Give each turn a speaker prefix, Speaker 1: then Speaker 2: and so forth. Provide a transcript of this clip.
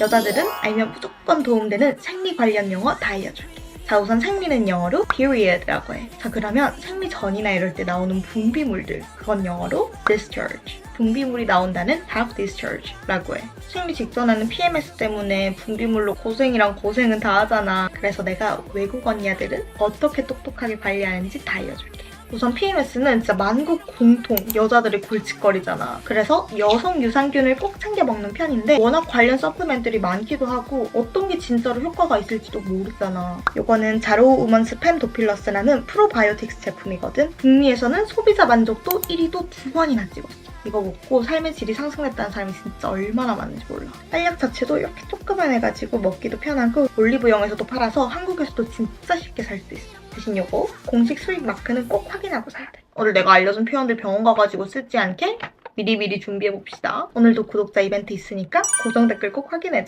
Speaker 1: 여자들은 알면 무조건 도움되는 생리 관련 용어 다 알려줄게. 자, 우선 생리는 영어로 period라고 해. 자, 그러면 생리 전이나 이럴 때 나오는 분비물들, 그건 영어로 discharge. 분비물이 나온다는 have discharge라고 해. 생리 직전에는 PMS 때문에 분비물로 고생이랑 고생은 다 하잖아. 그래서 내가 외국 언니들은 어떻게 똑똑하게 관리하는지 다 알려줄게. 우선 PMS는 진짜 만국 공통 여자들의 골칫거리잖아. 그래서 여성 유산균을 꼭 챙겨 먹는 편인데 워낙 관련 서플멘들이 많기도 하고 어떤 게 진짜로 효과가 있을지도 모르잖아. 요거는 자로 우먼스 팸 도필러스라는 프로바이오틱스 제품이거든. 북미에서는 소비자 만족도 1위도 두 번이나 찍었어. 이거 먹고 삶의 질이 상승했다는 사람이 진짜 얼마나 많은지 몰라. 빨약 자체도 이렇게 조그만 해가지고 먹기도 편하고 올리브영에서도 팔아서 한국에서도 진짜 쉽게 살 수 있어. 요거 공식 수입 마크는 꼭 확인하고 사야 돼. 오늘 내가 알려준 표현들 병원 가가지고 쓰지 않게 미리미리 준비해봅시다. 오늘도 구독자 이벤트 있으니까 고정 댓글 꼭 확인해줘.